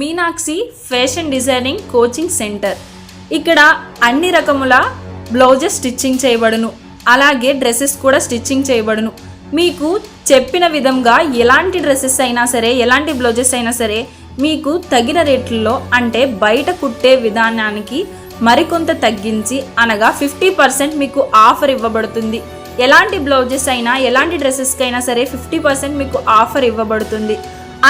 Meenakshi fashion designing coaching centre ఇక్కడ అన్ని రకముల బ్లౌజెస్ స్టిచ్చింగ్ చేయబడును. అలాగే డ్రెస్సెస్ కూడా స్టిచ్చింగ్ చేయబడును. మీకు చెప్పిన విధంగా ఎలాంటి డ్రెస్సెస్ అయినా సరే ఎలాంటి బ్లౌజెస్ అయినా సరే మీకు తగిన రేట్లలో అంటే బయట కుట్టే విధానానికి మరికొంత తగ్గించి అనగా ఫిఫ్టీ పర్సెంట్ మీకు ఆఫర్ ఇవ్వబడుతుంది. ఎలాంటి బ్లౌజెస్ అయినా ఎలాంటి డ్రెస్సెస్కి అయినా సరే ఫిఫ్టీ పర్సెంట్ మీకు ఆఫర్ ఇవ్వబడుతుంది.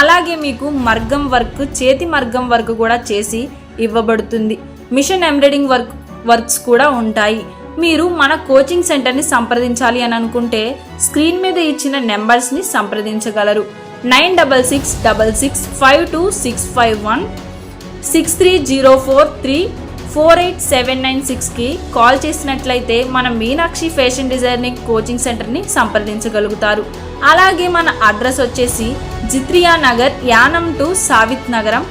అలాగే మీకు మర్గం వర్క్ చేతి మర్గం వర్క్ కూడా చేసి ఇవ్వబడుతుంది. మిషన్ ఎంబ్రాయిడింగ్ వర్క్ వర్క్స్ కూడా ఉంటాయి. మీరు మన కోచింగ్ సెంటర్ని సంప్రదించాలి అని అనుకుంటే స్క్రీన్ మీద ఇచ్చిన నెంబర్స్ని సంప్రదించగలరు. Nine double six double six five two six five one six three zero four three four eight seven nine సిక్స్కి కాల్ చేసినట్లయితే మన మీనాక్షి ఫ్యాషన్ డిజైనింగ్ కోచింగ్ సెంటర్ని సంప్రదించగలుగుతారు. అలాగే మన అడ్రస్ వచ్చేసి జిత్రియా నగర్ యానం టు సావిత్ నగరం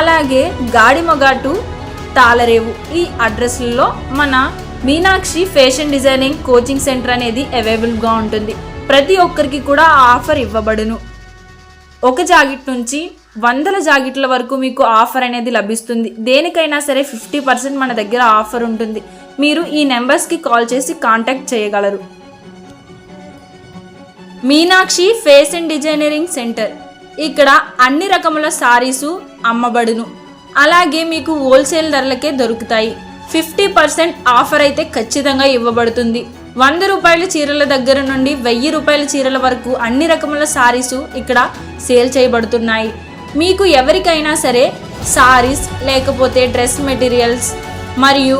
అలాగే గాడిమొగ టు తాళరేవు. ఈ అడ్రస్లలో మన Meenakshi fashion designing coaching centre అనేది అవైలబుల్గా ఉంటుంది. ప్రతి ఒక్కరికి కూడా ఆఫర్ ఇవ్వబడును. ఒక జాకెట్ నుంచి వందల జాకెట్ల వరకు మీకు ఆఫర్ అనేది లభిస్తుంది. దేనికైనా సరే ఫిఫ్టీ పర్సెంట్ మన దగ్గర ఆఫర్ ఉంటుంది. మీరు ఈ నెంబర్స్కి కాల్ చేసి కాంటాక్ట్ చేయగలరు. మీనాక్షి ఫ్యాషన్ డిజైనరింగ్ సెంటర్ ఇక్కడ అన్ని రకముల సారీసు అమ్మబడును. అలాగే మీకు హోల్సేల్ ధరలకే దొరుకుతాయి. ఫిఫ్టీ పర్సెంట్ ఆఫర్ అయితే ఖచ్చితంగా ఇవ్వబడుతుంది. వంద రూపాయల చీరల దగ్గర నుండి వెయ్యి రూపాయల చీరల వరకు అన్ని రకముల సారీసు ఇక్కడ సేల్ చేయబడుతున్నాయి. మీకు ఎవరికైనా సరే సారీస్ లేకపోతే డ్రెస్ మెటీరియల్స్ మరియు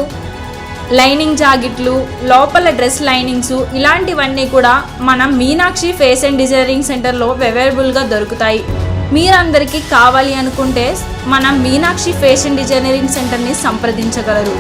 లైనింగ్ జాకెట్లు లోపల డ్రెస్ లైనింగ్స్ ఇలాంటివన్నీ కూడా మన మీనాక్షి ఫ్యాషన్ డిజైనింగ్ సెంటర్లో అవైలబుల్గా దొరుకుతాయి. మీరందరికీ కావాలి అనుకుంటే మన మీనాక్షి ఫేషన్ డిజైనరింగ్ సెంటర్ని సంప్రదించగలరు.